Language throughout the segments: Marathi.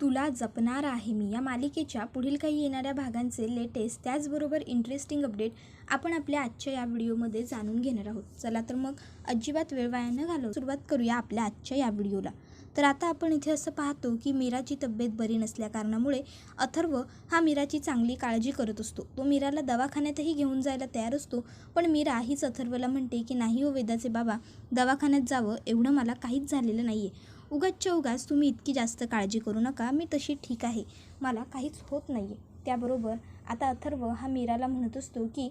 तुला जपणार आहे मी. या मालिकेच्या पुढील काही येणाऱ्या भागांचे लेटेस्ट त्याचबरोबर इंटरेस्टिंग अपडेट आपण आपल्या आजच्या या व्हिडिओमध्ये जाणून घेणार आहोत. चला तर मग अजिबात वेळ वाया न सुरुवात करूया आपल्या आजच्या या व्हिडिओला. तर आता आपण इथे असं पाहतो की मीराची तब्येत बरी नसल्या कारणामुळे अथर्व हा मीराची चांगली काळजी करत असतो. तो मीराला दवाखान्यातही घेऊन जायला तयार असतो पण मीरा हीच अथर्वला म्हणते की नाही हो वेदाचे बाबा दवाखान्यात जावं एवढं मला काहीच झालेलं नाही आहे उगाचच्या उगाच तुम्ही इतकी जास्त काळजी करू नका मी तशी ठीक आहे. मला काहीच होत नाही आहे त्याबरोबर आता अथर्व हा मीराला म्हणत असतो की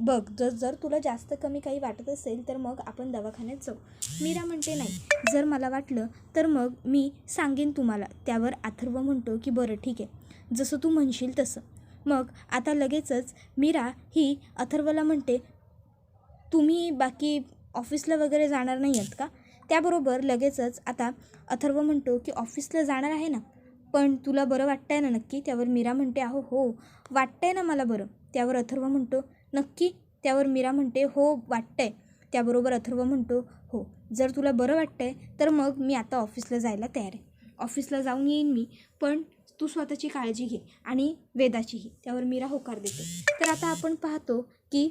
बघ जर जर तुला जास्त कमी काही वाटत असेल तर मग आपण दवाखान्यात जाऊ. मीरा म्हणते नाही. जर मला वाटलं तर मग मी सांगेन तुम्हाला. त्यावर अथर्व म्हणतो की बरं ठीक आहे. जसं तू म्हणशील तसं. मग आता लगेचच मीरा ही अथर्वला म्हणते तुम्ही बाकी ऑफिसला वगैरे जाणार नाही आहेत का? त्याबरोबर लगेचच आता अथर्व म्हणतो की ऑफिसला जाणार आहे ना. पण तुला बरं वाटतंय ना नक्की? त्यावर मीरा म्हणते अहो हो. वाटतंय ना मला बरं. त्यावर अथर्व म्हणतो नक्की? त्यावर मीरा म्हणते हो वाटतंय. त्याबरोबर अथर्व म्हणतो हो. जर तुला बरं वाटतंय तर मग मी आता ऑफिसला जायला तयार आहे. ऑफिसला जाऊन येईन मी पण तू स्वतःची काळजी घे आणि वेदाचीही त्यावर मीरा होकार देते. तर आता आपण पाहतो की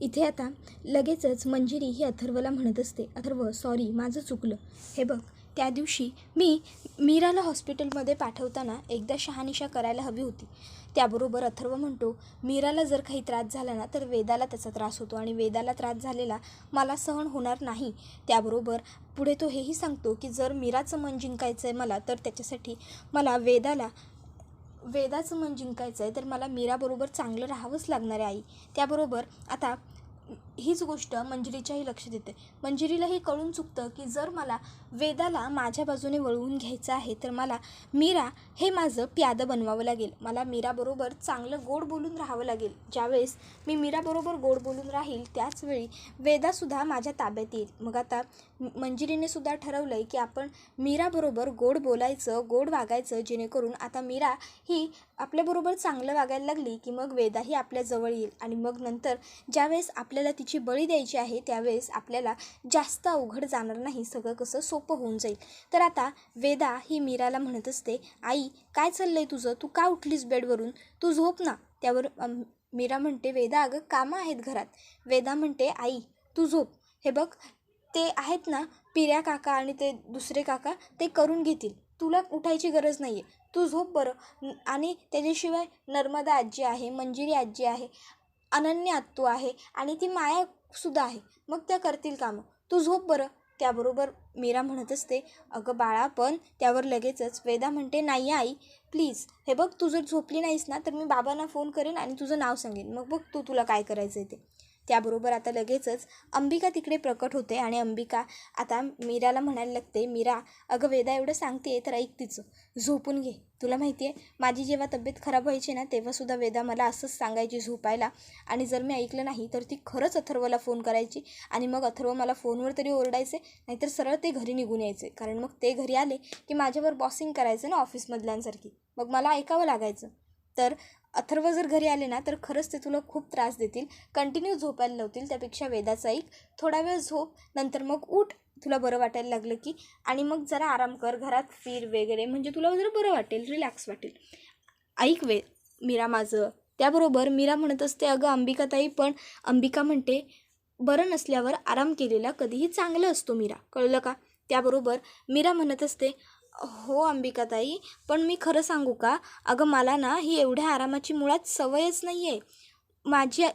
इथे आता लगेचच मंजिरी ही अथर्वला म्हणत असते. अथर्व सॉरी माझं चुकलं. हे बघ त्या दिवशी मी मीराला हॉस्पिटलमध्ये पाठवताना एकदा शहानिशा करायला हवी होती. त्याबरोबर अथर्व म्हणतो मीराला जर काही त्रास झाला ना तर वेदाला त्याचा त्रास होतो आणि वेदाला त्रास झालेला मला सहन होणार नाही. त्याबरोबर पुढे तो हेही सांगतो की जर मीराचं मन जिंकायचं आहे मला तर त्याच्यासाठी मला वेदाला वेदाचं मन जिंकायचं आहे तर मला मीराबरोबर चांगलं राहावंच लागणार आहे आई. त्याबरोबर आता हीच गोष्ट मंजिरीच्याही लक्षात येते. मंजिरीलाही कळून चुकतं की जर मला वेदाला माझ्या बाजूने वळवून घ्यायचं आहे तर मला मीरा हे माझं प्यादं बनवावं लागेल. मला मीराबरोबर चांगलं गोड बोलून राहावं लागेल. ज्यावेळेस मी मीराबरोबर गोड बोलून राहील त्याचवेळी वेदासुद्धा माझ्या ताब्यात येईल. मग आता मंजिरीने सुद्धा ठरवलं आहे की आपण मीराबरोबर गोड बोलायचं गोड वागायचं जेणेकरून आता मीरा ही आपल्याबरोबर चांगलं वागायला लागली की मग वेदाही आपल्या जवळ येईल. आणि मग नंतर ज्यावेळेस आपल्याला तिची बळी द्यायची आहे त्यावेळेस आपल्याला जास्त अवघड जाणार नाही. सगळं कसं सोपं होऊन जाईल. तर आता वेदा ही मीराला म्हणत असते आई काय चाललंय तुझं? तू का उठलीस बेडवरून? तू झोप ना. त्यावर मीरा म्हणते वेदा अगं कामं आहेत घरात. वेदा म्हणते आई तू झोप. हे बघ ते आहेत ना पिऱ्या काका आणि ते दुसरे काका ते करून घेतील. तुला उठायची गरज नाही आहे तू झोप बरं. आणि त्याच्याशिवाय नर्मदा आजी आहे मंजिरी आजी आहे. अनन्यत्व आत्तू आहे आणि ती मायासुद्धा आहे. मग त्या करतील कामं. तू झोप बरं. त्याबरोबर मीरा म्हणत असते अगं बाळा पण त्यावर लगेचच वेदा म्हणते नाही आई प्लीज हे बघ तू जर झोपली नाहीस ना तर मी बाबांना फोन करेन आणि तुझं नाव सांगेन. मग बघ तू तुला काय करायचं आहे ते. त्याबरोबर आता लगेचच अंबिका तिकडे प्रकट होते आणि अंबिका आता मीराला म्हणायला लागते मीरा अगं वेदा एवढं सांगते तर ऐक तिचं. झोपून घे. तुला माहिती आहे माझी जेव्हा तब्येत खराब व्हायची ना तेव्हासुद्धा वेदा मला असंच सांगायची झोपायला. आणि जर मी ऐकलं नाही तर ती खरंच अथर्वला फोन करायची आणि मग अथर्व मला फोनवर तरी ओरडायचे नाहीतर सरळ ते घरी निघून यायचे. कारण मग ते घरी आले की माझ्यावर बॉसिंग करायचं ना ऑफिसमधल्यांसारखी मग मला ऐकावं लागायचं. तर अथर्व जर घरी आले ना तर खरंच ते तुला खूप त्रास देतील. कंटिन्यू झोपायला लावतील त्यापेक्षा वेदाचा ऐक थोडा वेळ झोप नंतर मग उठ. तुला बरं वाटायला लागलं की आणि मग जरा आराम कर घरात फिर वगैरे. म्हणजे तुला जरा बरं वाटेल रिलॅक्स वाटेल. ऐक वे मीरा माझं. त्याबरोबर मीरा म्हणत असते अगं अंबिकाताई पण अंबिका म्हणते बरं नसल्यावर आराम केलेला कधीही चांगला असतो मीरा. कळलं का? त्याबरोबर मीरा म्हणत असते हो अंबिकाताई. पण मी खरं सांगू का? अगं मला ना ही एवढ्या आरामाची मुळात सवयच नाही आहे माझी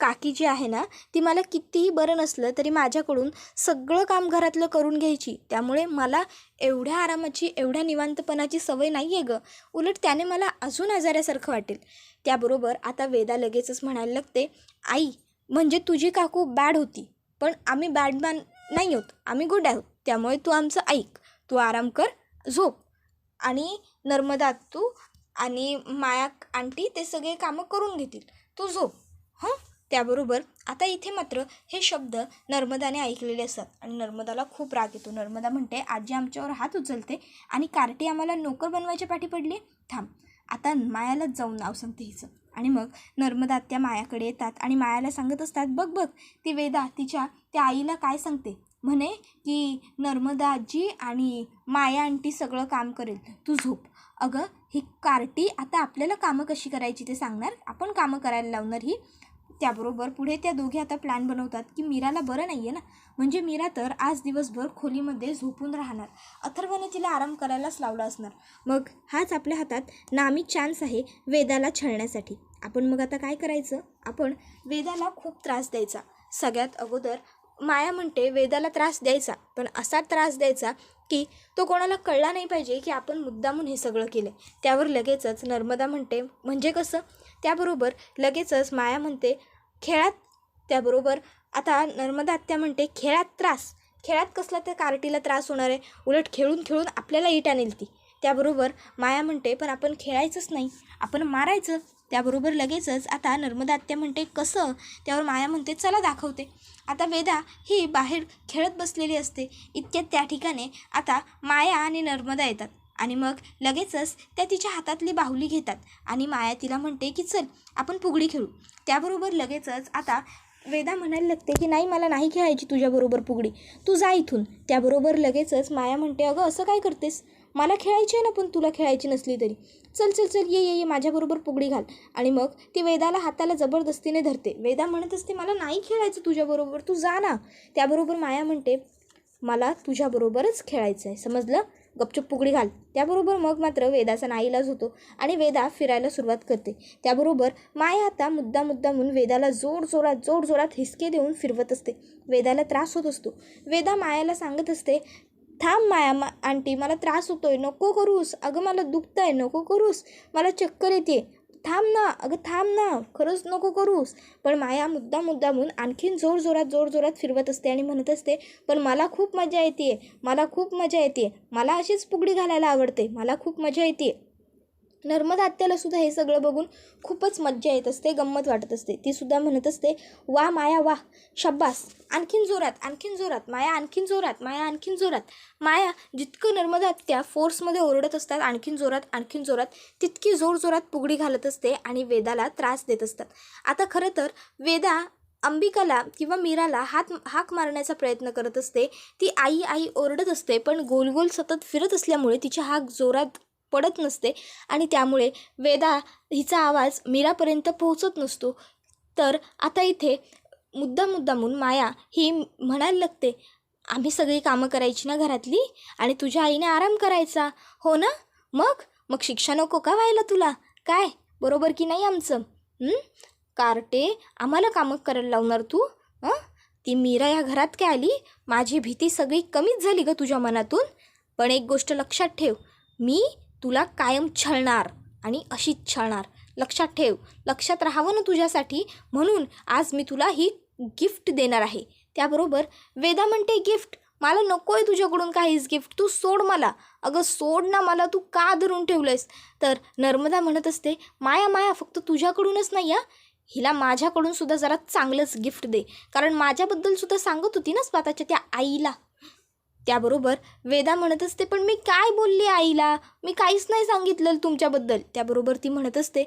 काकी जी आहे ना ती मला कितीही बरं नसलं तरी माझ्याकडून सगळं काम घरातलं करून घ्यायची. त्यामुळे मला एवढ्या आरामाची एवढ्या निवांतपणाची सवय नाही आहे गं. उलट त्याने मला अजून आजारासारखं वाटेल. त्याबरोबर आता वेदा लगेचच म्हणायला लागते आई म्हणजे तुझी काकू बॅड होती पण आम्ही बॅडमॅन नाही आहोत. आम्ही गुड आहोत. त्यामुळे तू आमचं ऐक. तू आराम कर झोप. आणि नर्मदा तू आणि माया आंटी ते सगळे कामं करून घेतील. तू झोप. हं? त्याबरोबर आता इथे मात्र हे शब्द नर्मदाने ऐकलेले असतात. आणि नर्मदाला खूप राग येतो. नर्मदा म्हणते आजी आमच्यावर हात उचलते आणि कार्टी आम्हाला नोकर बनवायच्या पाठी पडली थांब. आता मायालाच जाऊन नाव सांगते हिचं. आणि मग नर्मदा त्या मायाकडे येतात आणि मायाला सांगत असतात बघ बघ ती वेदा तिच्या त्या आईला काय सांगते? म्हणे की नर्मदा आजी आणि माया आंटी सगळं काम करेल. तू झोप. अगं ही कार्टी आता आपल्याला कामं कशी करायची ते सांगणार? आपण कामं करायला लावणार ही. त्याबरोबर पुढे त्या दोघे आता प्लॅन बनवतात की मीराला बरं नाही आहे ना? म्हणजे मीरा तर आज दिवसभर खोलीमध्ये झोपून राहणार. अथर्वने तिला आराम करायलाच लावला असणार. मग हाच आपल्या हातात नामी चान्स आहे वेदाला छळण्यासाठी. आपण मग आता काय करायचं? आपण वेदाला खूप त्रास द्यायचा. सगळ्यात अगोदर माया म्हणते वेदाला त्रास द्यायचा पण असा त्रास द्यायचा की तो कोणाला कळला नाही पाहिजे की आपण मुद्दामून हे सगळं केलं त्यावर लगेचच नर्मदा म्हणते म्हणजे कसं? त्याबरोबर लगेचच माया म्हणते खेळात त्याबरोबर आता नर्मदा आत्या म्हणते खेळात त्रास. खेळात कसला त्या कार्टीला त्रास होणार आहे? उलट खेळून खेळून आपल्याला इट आणेल ती. त्याबरोबर माया म्हणते पण आपण खेळायचंच नाही. आपण मारायचं. त्याबरोबर लगेचच आता नर्मदा आत्या म्हणते कसं? त्यावर माया म्हणते चला दाखवते. आता वेदा ही बाहेर खेळत बसलेली असते. इतक्यात त्या ठिकाणी आता माया आणि नर्मदा येतात आणि मग लगेचच त्या तिच्या हातातली बाहुली घेतात आणि माया तिला म्हणते की चल आपण फुगडी खेळू. त्याबरोबर लगेचच आता वेदा म्हणायला लागते की नाही मला नाही खेळायची तुझ्याबरोबर फुगडी. तू जा इथून. त्याबरोबर लगेचच माया म्हणते अगं असं काय करतेस? मला खेळायची आहे ना पण तुला खेळायची नसली तरी. चल चल चल ये ये ये माझ्याबरोबर पुगडी घाल. आणि मग ती वेदाला हाताला जबरदस्तीने धरते. वेदा म्हणत असते मला नाही खेळायचं तुझ्याबरोबर तू जा ना. त्याबरोबर माया म्हणते मला तुझ्याबरोबरच खेळायचं आहे समजलं? गपचूप पुगडी घाल. त्याबरोबर मग मात्र वेदाचा नाईलाज होतो आणि वेदा फिरायला सुरुवात करते. त्याबरोबर माया आता मुद्दा मुद्दा म्हणून वेदाला जोर जोरात जोर जोरात हिसके देऊन फिरवत असते. वेदाला त्रास होत असतो. वेदा मायाला सांगत असते थांब माया मा आंटी मला त्रास होतो आहे नको करूस. अगं मला दुखतं आहे नको करूस. मला चक्कर येते. थांब ना. अगं थांब ना. खरंच नको करूस. पण माया मुद्दा मुद्दा म्हणून आणखीन जोर जोरात जोर जोरात फिरवत असते आणि म्हणत असते पण मला खूप मजा येते मला खूप मजा येते मला अशीच फुगडी घालायला आवडते. मला खूप मजा येते नर्मदा आत्याला सुद्धा हे सगळं बघून खूपच मज्जा येत असते गंमत वाटत असते. ती सुद्धा म्हणत असते वा माया वा शब्बास आणखीन जोरात आणखीन जोरात माया आणखीन जोरात माया आणखीन जोरात. माया जितकं नर्मदा आत्या फोर्समध्ये ओरडत असतात आणखीन जोरात आणखीन जोरात तितकी जोर जोरात पुगडी घालत असते आणि वेदाला त्रास देत असतात. आता खरं तर वेदा अंबिकाला किंवा मीराला हात हाक मारण्याचा प्रयत्न करत असते. ती आई आई ओरडत असते पण गोल गोल सतत फिरत असल्यामुळे तिची हाक जोरात पडत नसते आणि त्यामुळे वेदा हिचा आवाज मीरापर्यंत पोहोचत नसतो. तर आता इथे मुद्दा मुद्दामून माया ही म्हणायला लागते आम्ही सगळी कामं करायची ना घरातली? आणि तुझ्या आईने आराम करायचा? हो ना? मग? मग शिक्षा नको का व्हायला तुला? काय? बरोबर की नाही आमचं? कार्टे आम्हाला कामं करायला लावणार तू? हं? ती मीरा या घरात काय आली? माझी भीती सगळी कमीच झाली ग तुझ्या मनातून. पण एक गोष्ट लक्षात ठेव मी तुला कायम छळणार आणि अशीच छळणार. लक्षात ठेव लक्षात राहावं ना तुझ्यासाठी. म्हणून आज मी तुला ही गिफ्ट देणार आहे. त्याबरोबर वेदा म्हणते गिफ्ट मला नको आहे तुझ्याकडून काहीच गिफ्ट तू सोड मला. अगं सोड ना मला तू का धरून ठेवलंयस? तर नर्मदा म्हणत असते माया माया फक्त तुझ्याकडूनच नाही या हिला माझ्याकडून सुद्धा जरा चांगलंच गिफ्ट दे. कारण माझ्याबद्दल सुद्धा सांगत होती ना स्वतःच्या त्या आईला. त्याबरोबर वेदा म्हणत असते पण मी काय बोलली आईला? मी काहीच नाही सांगितलं तुमच्याबद्दल. त्याबरोबर ती म्हणत असते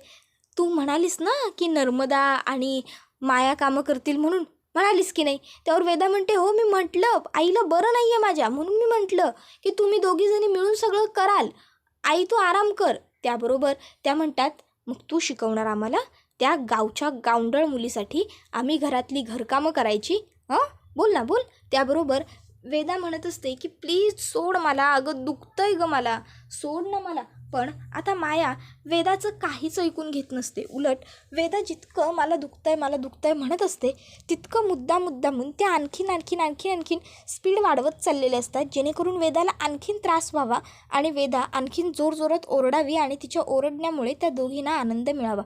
तू म्हणालीस ना की नर्मदा आणि माया कामं करतील म्हणून म्हणालीस की नाही? त्यावर वेदा म्हणते हो मी म्हटलं आईला बरं नाही आहे माझ्या म्हणून मी म्हटलं की तुम्ही दोघीजणी मिळून सगळं कराल. आई तू आराम कर. त्याबरोबर त्या म्हणतात मग तू शिकवणार आम्हाला त्या गावच्या गावंडळ मुलीसाठी आम्ही घरातली घरकामं करायची. हां? बोल ना बोल. त्याबरोबर वेदा म्हणत असते की प्लीज सोड मला अगं दुखतंय गं मला सोड ना मला. पण आता माया वेदाचं काहीच ऐकून घेत नसते. उलट वेदा जितकं मला दुखतंय मला दुखतंय म्हणत असते तितकं मुद्दा मुद्दामून म्हणून आणखीन आणखीन आणखीन आणखीन स्पीड वाढवत चाललेले असतात. जेणेकरून वेदाला आणखीन त्रास व्हावा आणि वेदा आणखीन जोरजोरात ओरडावी आणि तिच्या ओरडण्यामुळे त्या दोघींना आनंद मिळावा.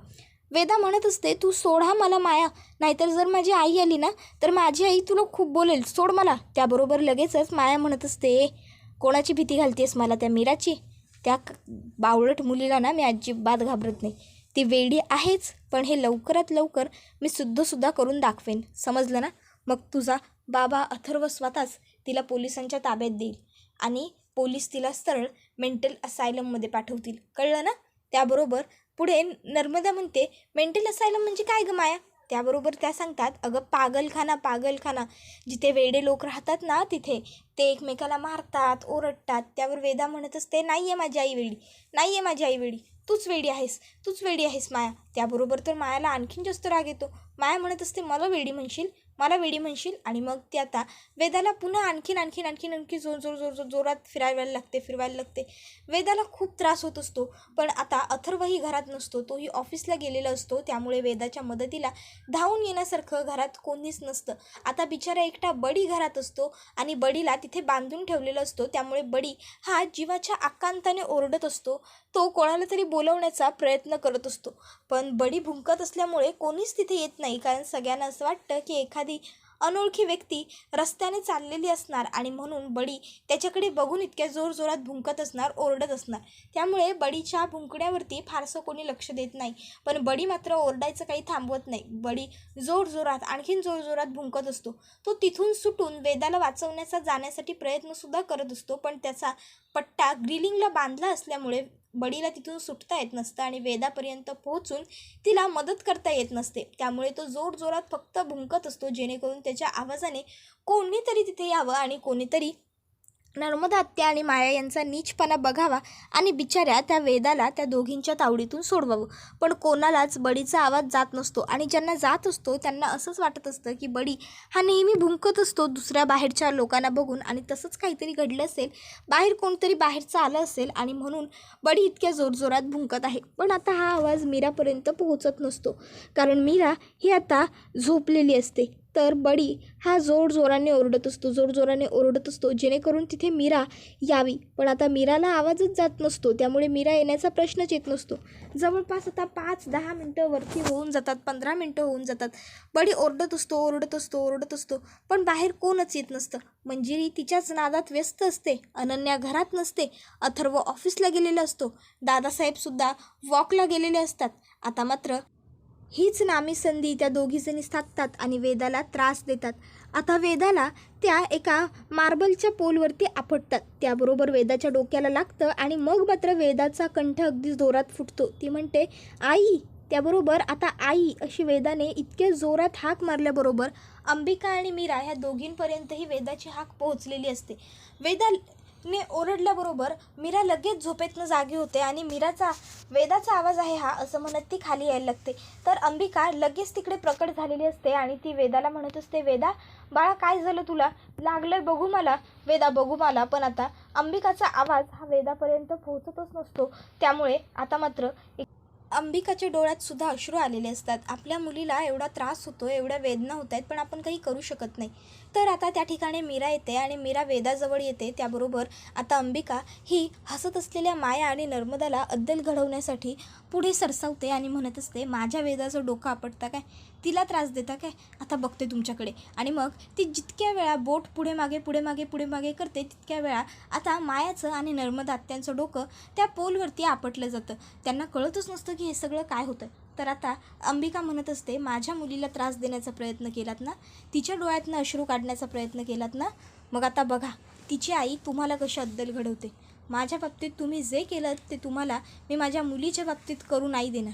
वेदा म्हणत असते तू सोडा मला माया नाहीतर जर माझी आई आली ना तर माझी आई तुला खूप बोलेल. सोड मला. त्याबरोबर लगेचच माया म्हणत असते कोणाची भीती घालतेस मला त्या मीराची? त्या बावळट मुलीला ना मी अजिबात घाबरत नाही. ती वेडी आहेच पण हे लवकरात लवकर मी सुद्धसुद्धा करून दाखवेन. समजलं ना? मग तुझा बाबा अथर्व स्वतःच तिला पोलिसांच्या ताब्यात देईल आणि पोलीस तिला सरळ मेंटल असायलममध्ये पाठवतील. कळलं ना? त्याबरोबर पुढे नर्मदा म्हणते मेंटल असायला म्हणजे काय ग माया? त्याबरोबर त्या सांगतात अगं पागलखाना पागलखाना. जिथे वेडे लोक राहतात ना तिथे ते एकमेकाला मारतात ओरडतात. त्यावर वेदा म्हणत असते नाही आहे माझी आई वेडी नाही आहे माझी आई वेडी. तूच वेडी आहेस तूच वेडी आहेस माया. त्याबरोबर तर मायाला आणखीन जास्त राग येतो. माया म्हणत असते मला वेडी म्हणशील? मला वेडी म्हणशील आणि मग ते आता वेदाला पुन्हा आणखीन आणखीन आणखीन आणखी जोर जोर जोर जोर जोरात फिरायला लागते फिरवायला लागते. वेदाला खूप त्रास होत असतो पण आता अथर्वही घरात नसतो तोही ऑफिसला गेलेला असतो त्यामुळे वेदाच्या मदतीला धावून येण्यासारखं घरात कोणीच नसतं. आता बिचारा एकटा बडी घरात असतो आणि बडीला तिथे बांधून ठेवलेला असतो त्यामुळे बडी हा जीवाच्या आकांताने ओरडत असतो तो कोणाला तरी बोलवण्याचा प्रयत्न करत असतो. पण बडी भुंकत असल्यामुळे कोणीच तिथे येत नाही कारण सगळ्यांना असं वाटतं की एखाद अनोळखी व्यक्ती रस्त्याने चाललेली असणार आणि म्हणून बडी त्याच्याकडे बघून इतक्या जोरजोरात भुंकत असणार ओरडत असणार. त्यामुळे बडीच्या भुंकण्यावरती फारसं कोणी लक्ष देत नाही. पण बडी मात्र ओरडायचं काही थांबवत नाही. बडी जोरजोरात आणखीन जोरजोरात भुंकत असतो. तो तिथून सुटून वेदाला वाचवण्याचा जाण्यासाठी प्रयत्नसुद्धा करत असतो. पण त्याचा पट्टा ग्रिलिंगला बांधला असल्यामुळे बडीला तिथून सुटता येत नसतं आणि वेदापर्यंत पोहोचून तिला मदत करता येत नसते. त्यामुळे तो जोरजोरात फक्त भुंकत असतो जेणेकरून त्याच्या आवाजाने कोणीतरी तिथे यावं आणि कोणीतरी नर्मदा आत्या आणि माया यांचा नीचपणा बघावा आणि बिचाऱ्या त्या वेदाला त्या दोघींच्या तावडीतून सोडवावं. पण कोणालाच बडीचा आवाज जात नसतो आणि ज्यांना जात असतो त्यांना असंच वाटत असतं की बडी हा नेहमी भुंकत असतो दुसऱ्या बाहेरच्या लोकांना बघून आणि तसंच काहीतरी घडलं असेल बाहेर कोणतरी बाहेरचं आलं असेल आणि म्हणून बडी इतक्या जोरजोरात भुंकत आहे. पण आता हा आवाज मीरापर्यंत पोहोचत नसतो. कारण मीरा ही आता झोपलेली असते. तर बडी हा जोर जोराने ओरडत असतो जोर जोराने ओरडत असतो. जेणेकरून तिथे मीरा यावी. पण आता मीराला आवाजच जात नसतो त्यामुळे मीरा येण्याचा प्रश्नच येत नसतो. जवळपास आता पाच दहा मिनटं वरती होऊन जातात पंधरा मिनटं होऊन जातात. बडी ओरडत असतो ओरडत असतो ओरडत असतो. पण बाहेर कोणच येत नसतं. मंजिरी तिच्याच नादात व्यस्त असते अनन्या घरात नसते अथर्व ऑफिसला गेलेला असतो. दादासाहेबसुद्धा वॉकला गेलेले असतात. आता मात्र हीच नामी संधी त्या दोघीजणी साधतात आणि वेदाला त्रास देतात. आता वेदाला त्या एका मार्बलच्या पोलवरती आपटतात. त्याबरोबर वेदाच्या डोक्याला लागतं आणि मग मात्र वेदाचा कंठ अगदी जोरात फुटतो. ती म्हणते आई त्याबरोबर आता आई अशी वेदाने इतक्या जोरात हाक मारल्याबरोबर अंबिका आणि मीरा ह्या दोघींपर्यंतही वेदाची हाक पोहोचलेली असते. वेदा ने ओरडल्याबरोबर मीरा लगेच झोपेतनं जागी होते आणि मीराचा वेदाचा आवाज आहे हा असं म्हणत ती खाली यायला लागते. तर अंबिका लगेच तिकडे प्रकट झालेली असते आणि ती वेदाला म्हणत असते वेदा बाळा काय झालं तुला? लागलं बघू मला. वेदा बघू मला पण आता अंबिकाचा आवाज हा वेदापर्यंत पोहोचतच नसतो. त्यामुळे आता मात्र एक- अंबिकाच्या डोळ्यात सुद्धा अश्रू आलेले असतात. आपल्या मुलीला एवढा त्रास होतो एवढ्या वेदना होत आहेत पण आपण काही करू शकत नाही. तर आता त्या ठिकाणी मीरा येते आणि मीरा वेदाजवळ येते. त्याबरोबर आता अंबिका ही हसत असलेल्या माया आणि नर्मदाला अद्दल घडवण्यासाठी पुढे सरसावते आणि म्हणत असते माझ्या वेदाचं डोकं आपटता काय? तिला त्रास देता काय? आता बघते तुमच्याकडे. आणि मग ती जितक्या वेळा बोट पुढे मागे पुढे मागे पुढे मागे करते तितक्या वेळा आता मायाचं आणि नर्मदा आत्यांचं डोकं त्या पोलवरती आपटलं जातं. त्यांना कळतच नसतं की हे सगळं काय होतं. तर आता अंबिका म्हणत असते माझ्या मुलीला त्रास देण्याचा प्रयत्न केलात ना? तिच्या डोळ्यातनं अश्रू काढण्याचा प्रयत्न केलात ना? मग आता बघा तिची आई तुम्हाला कशी अद्दल घडवते? माझ्या बाबतीत तुम्ही जे केलं ते तुम्हाला मी माझ्या मुलीच्या बाबतीत करू नाही देणार.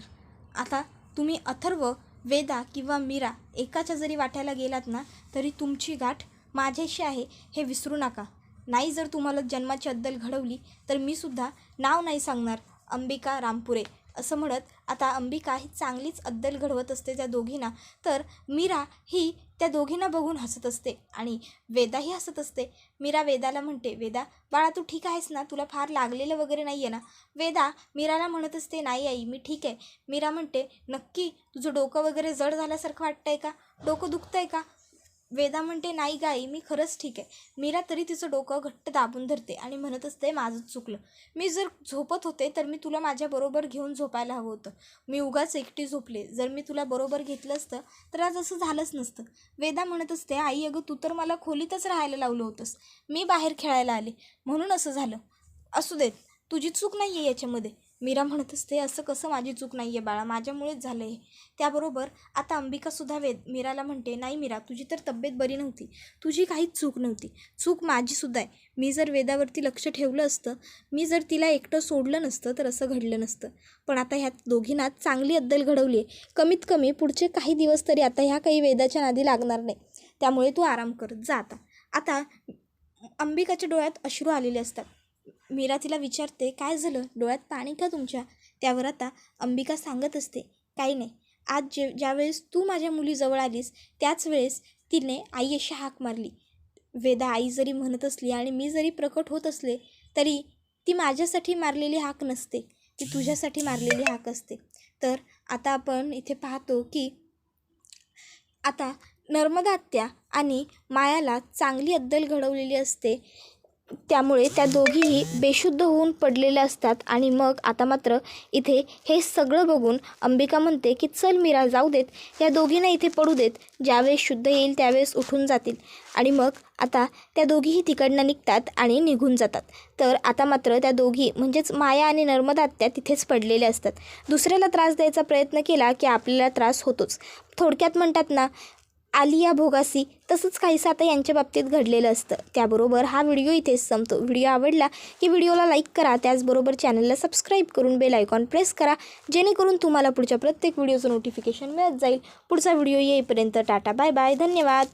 आता तुम्ही अथर्व वेदा किंवा मीरा एकाच्या जरी वाट्याला गेलात ना तरी तुमची गाठ माझ्याशी आहे हे विसरू नका. नाही जर तुम्हाला जन्माची अद्दल घडवली तर मी सुद्धा नाव नाही सांगणार अंबिका रामपुरे. असं म्हणत आता अंबिका ही चांगलीच अद्दल घडवत असते त्या दोघींना. तर मीरा ही त्या दोघींना बघून हसत असते आणि वेदाही हसत असते. मीरा वेदाला म्हणते वेदा बाळा तू ठीक आहेस ना? तुला फार लागलेलं वगैरे नाही आहे ना? वेदा मीराला म्हणत असते नाही आई. मी ठीक आहे. मीरा म्हणते नक्की तुझं डोकं वगैरे जड झाल्यासारखं वाटतंय का? डोकं दुखतंय का? वेदा म्हणते नाही गाई मी खरंच ठीक आहे. मीरा तरी तिचं डोकं घट्ट दाबून धरते आणि म्हणत असते माझंच चुकलं. मी जर झोपत होते तर मी तुला माझ्याबरोबर घेऊन झोपायला हवं होतं. मी उगाच एकटी झोपले. जर मी तुला बरोबर घेतलं असतं तर आज असं झालंच नसतं. वेदा म्हणत असते आई अगं तू तर मला खोलीतच राहायला लावलं होतंस. मी बाहेर खेळायला आले. म्हणून असं झालं. असू देत. तुझी चूक नाही आहे याच्यामध्ये. मीरा म्हणत असते असं कसं माझी चूक नाही आहे बाळा माझ्यामुळेच झालं आहे त्याबरोबर आता अंबिकासुद्धा वेद मीराला म्हणते नाही मीरा तुझी तर तब्येत बरी नव्हती तुझी काहीच चूक नव्हती चूक माझीसुद्धा आहे. मी जर वेदावरती लक्ष ठेवलं असतं मी जर तिला एकटं सोडलं नसतं तर असं घडलं नसतं. पण आता ह्यात दोघींना चांगली अद्दल घडवली आहे. कमीत कमी पुढचे काही दिवस तरी आता ह्या काही वेदाच्या नादी लागणार नाही. त्यामुळे तू आराम करत जा आता. आता अंबिकाच्या डोळ्यात अश्रू आलेले असतात. मीरा तिला विचारते काय झालं? डोळ्यात पाणी का तुमच्या? त्यावर आता अंबिका सांगत असते. काही नाही. आज जे ज्यावेळेस तू माझ्या मुलीजवळ आलीस त्याच वेळेस तिने आई अशी हाक मारली. वेदा आई जरी म्हणत असली आणि मी जरी प्रकट होत असले तरी ती माझ्यासाठी मारलेली हाक नसते. ती तुझ्यासाठी मारलेली हाक असते. तर आता आपण इथे पाहतो की आता नर्मदा आत्या आणि मायाला चांगली अद्दल घडवलेली असते. त्यामुळे त्या दोघीही बेशुद्ध होऊन पडलेल्या असतात आणि मग आता मात्र इथे हे सगळं बघून अंबिका म्हणते की चल मीरा जाऊ देत. या दोघींना इथे पडू देत. ज्यावेळेस शुद्ध येईल त्यावेळेस उठून जातील. आणि मग आता त्या दोघीही तिकडनं निघतात आणि निघून जातात. तर आता मात्र त्या दोघी म्हणजेच माया आणि नर्मदा त्या तिथेच पडलेल्या असतात. दुसऱ्याला त्रास द्यायचा प्रयत्न केला की आपल्याला त्रास होतोच. थोडक्यात म्हणतात ना आलिया भोगासी. तसंच काहीसं आता यांच्या बाबतीत घडलेलं असतं. त्याबरोबर हा व्हिडिओ इथेच संपतो. व्हिडिओ आवडला की व्हिडिओला लाईक करा. त्याचबरोबर चॅनलला सबस्क्राईब करून बेल आयकॉन प्रेस करा. जेणेकरून तुम्हाला पुढच्या प्रत्येक व्हिडिओचं नोटिफिकेशन मिळत जाईल. पुढचा व्हिडिओ येईपर्यंत टाटा बाय बाय. धन्यवाद.